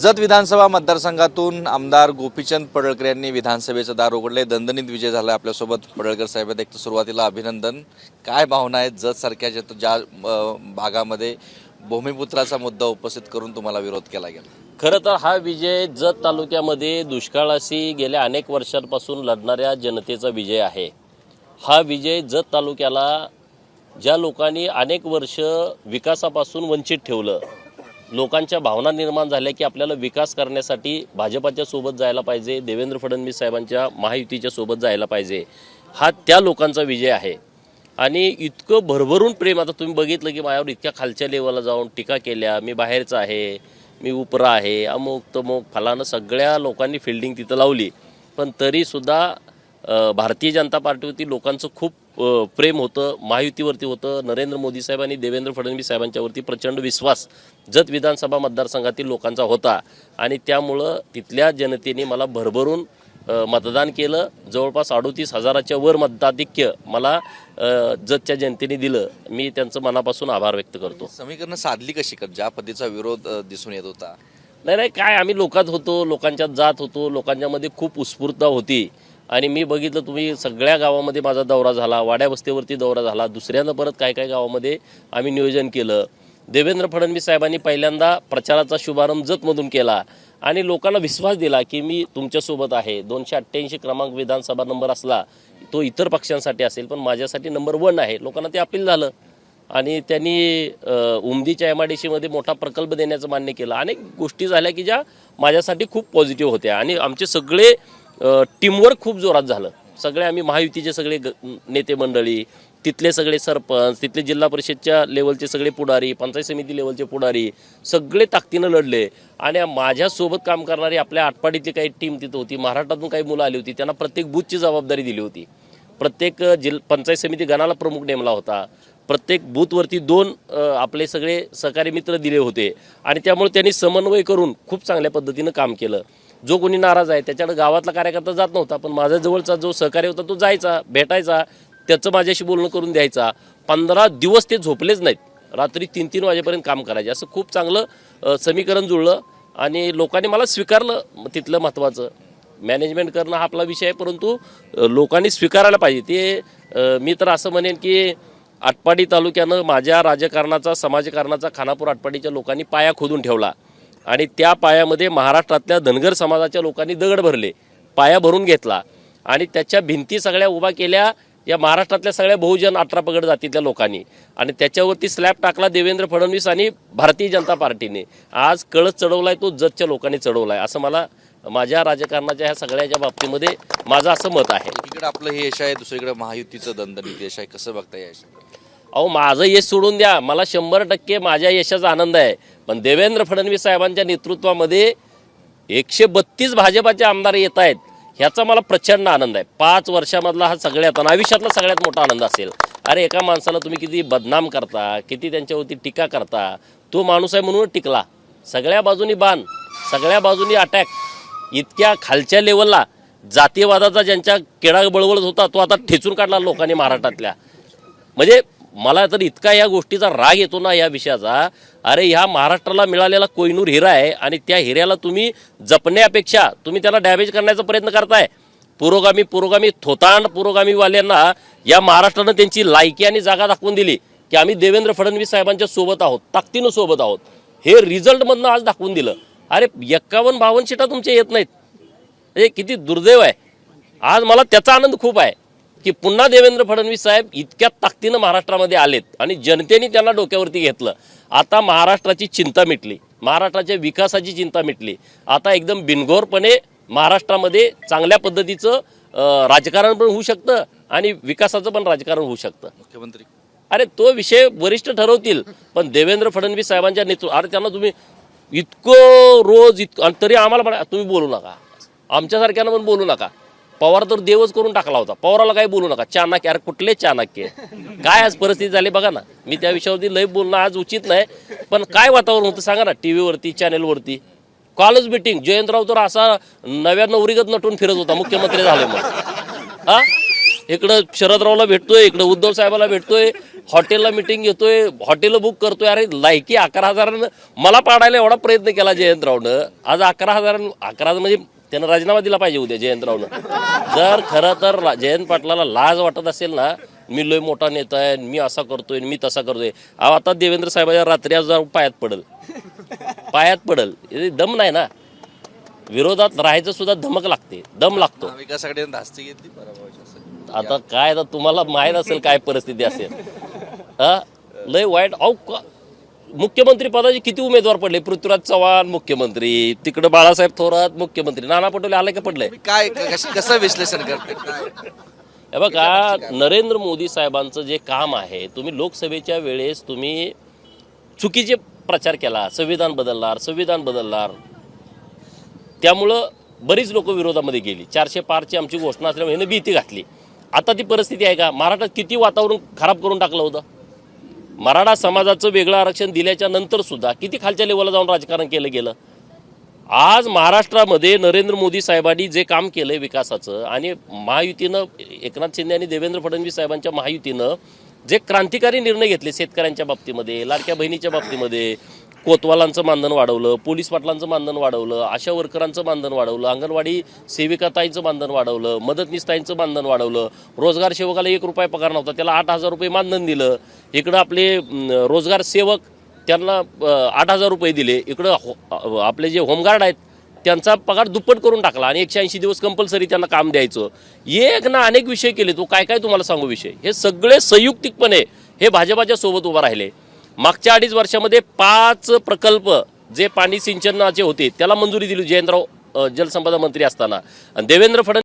जत विधानसभा मतदारसंघातून आमदार गोपीचंद पडळकर यांनी विधानसभेचं दार उघडले. दणदणीत विजय झाला आपल्यासोबत. पडळकर साहेब एक तर सुरुवातीला अभिनंदन. काय भावना आहेत जत सारख्या ज्या ज्या भागामध्ये भूमिपुत्राचा मुद्दा उपस्थित करून तुम्हाला विरोध केला गेला? खरं तर हा विजय जत तालुक्यामध्ये दुष्काळाशी गेल्या अनेक वर्षांपासून लढणाऱ्या जनतेचा विजय आहे. हा विजय जत तालुक्याला ज्या लोकांनी अनेक वर्ष विकासापासून वंचित ठेवलं लोकांच्या भावना निर्माण झाल्या की आपल्याला विकास करण्यासाठी भाजपाच्या सोबत जायला पाहिजे देवेंद्र फडणवीस साहेबांच्या महायुतीच्या सोबत जायला पाहिजे. हा त्या लोकांचा विजय आहे. आणि इतकं भरभरून प्रेम आता तुम्ही बघितलं की माझ्यावर इतक्या खालच्या लेवलला जाऊन टीका केल्या मी बाहेरचा आहे मी उपरा आहे अमुक तमुक फलानं सगळ्या लोकांनी फिल्डिंग तिथं लावली. पण तरीसुद्धा भारतीय जनता पार्टीवरती लोकांचं खूप प्रेम होतं महायुतीवरती होतं नरेंद्र मोदी साहेब आणि देवेंद्र फडणवीस साहेबांच्यावरती प्रचंड विश्वास जत विधानसभा मतदारसंघातील लोकांचा होता. आणि त्यामुळं तिथल्या जनतेने मला भरभरून मतदान केलं. जवळपास अडोतीस हजाराच्या वर मताधिक्य मला जतच्या जनतेने दिलं. मी त्यांचं मनापासून आभार व्यक्त करतो. समीकरणं साधली कशी कर ज्या पद्धतीचा विरोध दिसून येत होता. नाही नाही काय? आम्ही लोकात होतो लोकांच्यात जात होतो लोकांच्यामध्ये खूप उत्स्फूर्तता होती. आणि मी बघितलं तुम्ही सगळ्या गावामध्ये माझा दौरा झाला वाड्या वस्तीवरती दौरा झाला दुसऱ्यांदा परत काय काय गावामध्ये आम्ही नियोजन केलं. देवेंद्र फडणवीस साहेबांनी पहिल्यांदा प्रचाराचा शुभारंभ जतमधून केला आणि लोकांना विश्वास दिला की मी तुमच्यासोबत आहे. दोनशे अठ्ठ्याऐंशी क्रमांक विधानसभा नंबर असला तो इतर पक्षांसाठी असेल पण माझ्यासाठी नंबर वन आहे. लोकांना ते अपील झालं. आणि त्यांनी उमदीच्या एम आय डी सीमध्ये मोठा प्रकल्प देण्याचं मान्य केलं. अनेक गोष्टी झाल्या की ज्या माझ्यासाठी खूप पॉझिटिव्ह होत्या. आणि आमचे सगळे टीमवर्क खूप जोरात झालं. सगळे आम्ही महायुतीचे सगळे ग नेते मंडळी तिथले सगळे सरपंच तिथले जिल्हा परिषदच्या लेवलचे सगळे पुढारी पंचायत समिती लेवलचे पुढारी सगळे ताकदीनं लढले. आणि माझ्यासोबत काम करणारी आपल्या आटपाडीतली काही टीम तिथं होती. महाराष्ट्रातून काही मुलं आली होती. त्यांना प्रत्येक बूथची जबाबदारी दिली होती. प्रत्येक जिल पंचायत समिती गणाला प्रमुख नेमला होता. प्रत्येक बूथवरती दोन आपले सगळे सहकारी मित्र दिले होते. आणि त्यामुळे त्यांनी समन्वय करून खूप चांगल्या पद्धतीनं काम केलं. जो कोणी नाराज आहे त्याच्याकडे गावातला कार्यकर्ता जात नव्हता पण माझ्या जवळचा जो सहकारी होता तो जायचा भेटायचा त्याचं माझ्याशी बोलणं करून द्यायचा. पंधरा दिवस ते झोपलेच नाहीत. रात्री तीन तीन वाजेपर्यंत काम करायचे. असं खूप चांगलं समीकरण जुळलं आणि लोकांनी मला स्वीकारलं तिथलं महत्त्वाचं मॅनेजमेंट करणं हा आपला विषय आहे परंतु लोकांनी स्वीकारायला पाहिजे. ते मी तर असं म्हणेन की आटपाडी तालुक्यानं माझ्या राजकारणाचा समाजकारणाचा खानापूर आटपाडीच्या लोकांनी पाया खोदून ठेवला. आणि त्या पायामध्ये महाराष्ट्रातल्या धनगर समाजाच्या लोकांनी दगड भरले पाया भरून घेतला. आणि त्याच्या भिंती सगळ्या उभा केल्या या महाराष्ट्रातल्या सगळ्या बहुजन अठरा पगड जातीतल्या लोकांनी. आणि त्याच्यावरती स्लॅब टाकला देवेंद्र फडणवीस आणि भारतीय जनता पार्टीने. आज कळस चढवलाय तो जतच्या लोकांनी चढवलाय. असं मला माझ्या राजकारणाच्या ह्या सगळ्याच्या बाबतीमध्ये माझं असं मत आहे. इकडे आपलं हे यश आहे दुसरीकडे महायुतीचं दणदणीत यश आहे. कसं बघता यश अहो माझं यश सोडून द्या. मला शंभर टक्के माझ्या यशाचा आनंद आहे. पण देवेंद्र फडणवीस साहेबांच्या नेतृत्वामध्ये एकशे बत्तीस भाजपाचे आमदार येत आहेत. ह्याचा मला प्रचंड आनंद आहे. पाच वर्षामधला हा सगळ्यात आणि आयुष्यातला सगळ्यात मोठा आनंद असेल. अरे एका माणसाला तुम्ही किती बदनाम करता किती त्यांच्यावरती टीका करता तो माणूस आहे म्हणून टिकला. सगळ्या बाजूनी बाण सगळ्या बाजूनी अटॅक इतक्या खालच्या लेवलला जातीयवादाचा ज्यांच्या केडा बळबळत होता तो आता ठेचून काढला लोकांनी महाराष्ट्रातल्या. म्हणजे मला तर इतका या गोष्टीचा राग येतो ना या विषयाचा अरे ह्या महाराष्ट्राला मिळालेला कोयनूर हिरा आहे आणि त्या हिऱ्याला तुम्ही जपण्यापेक्षा तुम्ही त्याला डॅमेज करण्याचा प्रयत्न करताय. पुरोगामी पुरोगामी थोतांड पुरोगामीवाल्यांना या महाराष्ट्रानं त्यांची लायकी आणि जागा दाखवून दिली की आम्ही देवेंद्र फडणवीस साहेबांच्या सोबत आहोत ताकदीनं सोबत आहोत. हे रिझल्टमधनं आज दाखवून दिलं. अरे एक्कावन्न बावन्न सीटा तुमच्या येत नाहीत. हे किती दुर्दैव आहे. आज मला त्याचा आनंद खूप आहे. की पुन्हा देवेंद्र फडणवीस साहेब इतक्या ताकदीनं महाराष्ट्रामध्ये आलेत आणि जनतेने त्यांना डोक्यावरती घेतलं. आता महाराष्ट्राची चिंता मिटली. महाराष्ट्राच्या विकासाची चिंता मिटली. आता एकदम बिनघोरपणे महाराष्ट्रामध्ये चांगल्या पद्धतीचं राजकारण पण होऊ शकतं आणि विकासाचं पण राजकारण होऊ शकतं. मुख्यमंत्री. अरे तो विषय वरिष्ठ ठरवतील पण देवेंद्र फडणवीस साहेबांच्या नेतृत्व अरे त्यांना तुम्ही इतकं रोज इतकं तरी आम्हाला म्हणा तुम्ही बोलू नका. आमच्यासारख्यानं पण बोलू नका. पवार तर देवच करून टाकला होता. पवाराला काही बोलू नका. चाणक्य अरे कुठले चाणक्य? काय आज परिस्थिती झाली बघा ना. मी त्या विषयावरती लय बोलणं आज उचित नाही पण काय वातावरण होतं सांगा ना टी व्हीवरती चॅनेलवरती. कॉलेज मिटिंग जयंतराव तर असा नव्या नवरीगत नटून फिरत होता मुख्यमंत्री झाले मग हा? इकडं शरदरावला भेटतोय इकडं उद्धव साहेबाला भेटतोय हॉटेलला मिटिंग घेतोय हॉटेल बुक करतोय. अरे लायकी अकरा हजारानं मला पाडायला एवढा प्रयत्न केला जयंतरावनं. आज अकरा हजार अकरा म्हणजे त्यानं राजीनामा दिला पाहिजे उद्या जयंतरावनं जर खरं तर जयंत पाटलाला लाज वाटत असेल ना मी लय मोठा नेता आहे मी असा करतोय मी तसा करतोय. अहो, आता देवेंद्र साहेबाच्या रात्री आज पायात पडल. पायात पडल. दम नाही ना. विरोधात राहायचं सुद्धा धमक लागते. दम लागतो. आता काय आता तुम्हाला माहीत असेल काय परिस्थिती असेल. हा? लय वाईट. अहो का- मुख्यमंत्री पदाचे किती उमेदवार पडले? पृथ्वीराज चव्हाण मुख्यमंत्री तिकडं बाळासाहेब थोरात मुख्यमंत्री नाना पटोले आले का पडले? काय कस- कसं विश्लेषण करते हे बघा नरेंद्र मोदी साहेबांचं जे काम आहे तुम्ही लोकसभेच्या वेळेस तुम्ही चुकीचे प्रचार केला संविधान बदलणार संविधान बदलणार. त्यामुळं बरीच लोक विरोधामध्ये गेली. चारशे पारची आमची घोषणा असल्यामुळे ह्यानं भीती घातली. आता ती परिस्थिती आहे का? महाराष्ट्रात किती वातावरण खराब करून टाकलं होतं? मराठा समाजाचं वेगळं आरक्षण दिल्याच्या नंतर सुद्धा किती खालच्या लेवलला जाऊन राजकारण केलं गेलं? आज महाराष्ट्रामध्ये नरेंद्र मोदी साहेबांनी जे काम केलंय विकासाचं आणि महायुतीनं एकनाथ शिंदे आणि देवेंद्र फडणवीस साहेबांच्या महायुतीनं जे क्रांतिकारी निर्णय घेतले शेतकऱ्यांच्या बाबतीमध्ये लाडक्या बहिणीच्या बाबतीमध्ये कोतवालांचं मानधन वाढवलं पोलीस पाटलांचं मानधन वाढवलं आशा वर्करांचं मानधन वाढवलं अंगणवाडी सेविकाताईंचं मानधन वाढवलं मदतनीसताईंचं मानधन वाढवलं रोजगार सेवकाला एक रुपये पगार नव्हता त्याला आठ हजार रुपये मानधन दिलं. इकडं आपले रोजगार सेवक त्यांना आठ हजार रुपये दिले. इकडं हो आपले जे होमगार्ड आहेत त्यांचा पगार दुप्पट करून टाकला आणि एकशे ऐंशी दिवस कंपल्सरी त्यांना काम द्यायचं. एक ना अनेक विषय केले. तो काय काय तुम्हाला सांगू विषय? हे सगळे संयुक्तिकपणे हे भाजपाच्या सोबत उभं राहिले. मागच्या अडीच वर्षामध्ये पाच प्रकल्प जे पाणी सिंचनाचे होते त्याला मंजुरी दिली जयंतराव जलसंपदा मंत्री असताना. आणि देवेंद्र फडणवीस